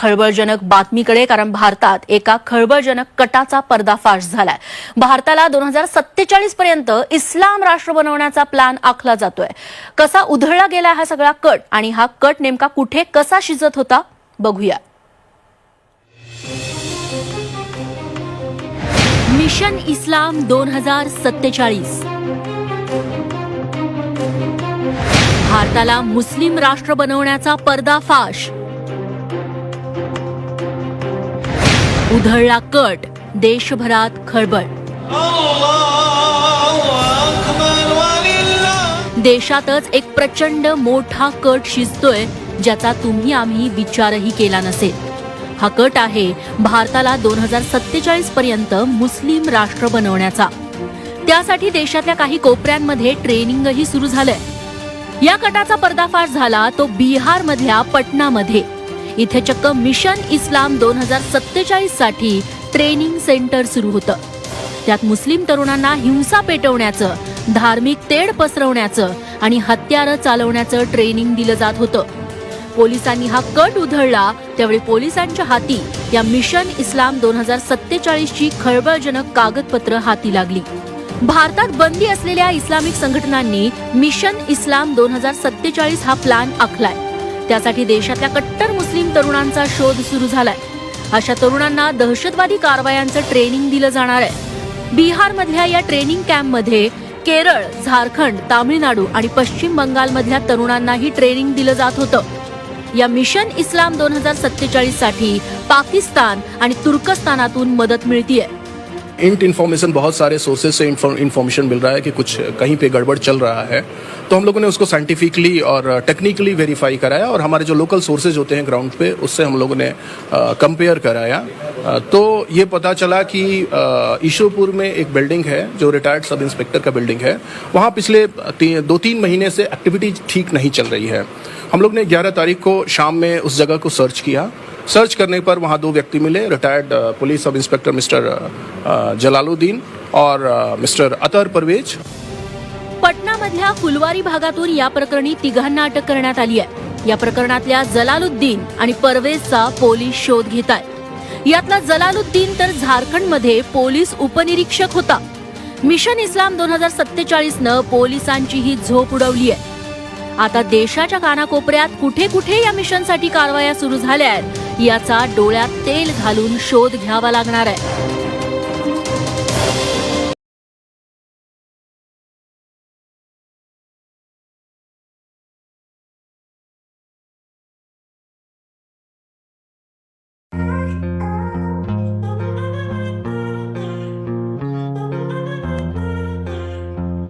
खळबळजनक बातमीकडे कारण भारतात एका खळबळजनक कटाचा पर्दाफाश झालाय. भारताला दोन हजार सत्तेचाळीस पर्यंत इस्लाम राष्ट्र बनवण्याचा प्लॅन आखला जातोय. कसा उधळला गेला हा सगळा कट आणि हा कट नेमका कुठे कसा शिजत होता बघूया. मिशन इस्लाम दोन हजार सत्तेचाळीस. भारताला मुस्लिम राष्ट्र बनवण्याचा पर्दाफाश उधळला कट. देशभरात खळबळ. देशातच एक प्रचंड मोठा कट शिजतोय ज्याचा तुम्ही आम्ही विचारही केला नसेल. हा कट आहे भारताला दोन हजार सत्तेचाळीस पर्यंत मुस्लिम राष्ट्र बनवण्याचा. त्यासाठी देशातल्या काही कोपऱ्यांमध्ये ट्रेनिंगही सुरू झालंय. या कटाचा पर्दाफाश झाला तो बिहार मधल्या पटनामध्ये. इथे चक्क मिशन इस्लाम दोन हजार सत्तेचाळीससाठी ट्रेनिंग सेंटर सुरू होतं. त्यात मुस्लिम तरुणांना हिंसा पेटवण्याचं धार्मिक तेढ पसरवण्याचं आणि हत्यारं चालवण्याचं ट्रेनिंग दिलं जात होतं. पोलिसांनी हा कट उधळला त्यावेळी पोलिसांच्या हाती या मिशन इस्लाम दोन हजार सत्तेचाळीसची खळबळजनक कागदपत्र हाती लागली. भारतात बंदी असलेल्या इस्लामिक संघटनांनी मिशन इस्लाम दोन हजार सत्तेचाळीस हा प्लॅन आखलाय. त्यासाठी देशातल्या कट्टर मुस्लिम तरुणांचा शोध सुरू झालाय. अशा तरुणांना दहशतवादी कारवायांचं ट्रेनिंग दिलं जाणार आहे. बिहारमधल्या या ट्रेनिंग कॅम्पमध्ये केरळ झारखंड तामिळनाडू आणि पश्चिम बंगालमधल्या तरुणांनाही ट्रेनिंग दिलं जात होतं. या मिशन इस्लाम दोन हजार सत्तेचाळीससाठी पाकिस्तान आणि तुर्कस्तानातून मदत मिळतीये. इंट इन्फॉर्मेशन बहुत सारे सोर्सेज से इन्फॉर्मेशन मिल रहा है कि कुछ कहीं पे गड़बड़ चल रहा है। तो हम लोगों ने उसको साइंटिफिकली और टेक्निकली वेरीफाई कराया और हमारे जो लोकल सोर्सेज होते हैं ग्राउंड पे उससे हम लोगों ने कंपेयर कराया। अ, तो ये पता चला कि ईशोपुर में एक बिल्डिंग है जो रिटायर्ड सब इंस्पेक्टर का बिल्डिंग है। वहाँ पिछले ती, दो तीन महीने से एक्टिविटी ठीक नहीं चल रही है। हम लोग ने 11 तारीख को शाम में उस जगह को सर्च किया। सर्च करने पर वहाँ दो व्यक्ति मिले retired police sub inspector mister uh, uh, Jalaluddin और uh, मिस्टर अतर परवेज। पटनामधल्या फुलवारी भागातून या प्रकरणी तिघांना अटक करण्यात आली आहे. या प्रकरणातल्या जलालुद्दीन आणि परवेजचा पोलीस शोध घेत आहेत यातला जलालुद्दीन तर झारखंडमध्ये पोलीस उपनिरीक्षक होता. मिशन इस्लाम दोन हजार सत्तेचाळीस न पोलिसांची ही झोप उडवली आहे. आता देशाच्या कानाकोपऱ्यात कुठे कुठे या मिशनसाठी कारवाया सुरू झाल्या आहेत? याचा डोळ्यात तेल घालून शोध घ्यावा लागणार आहे.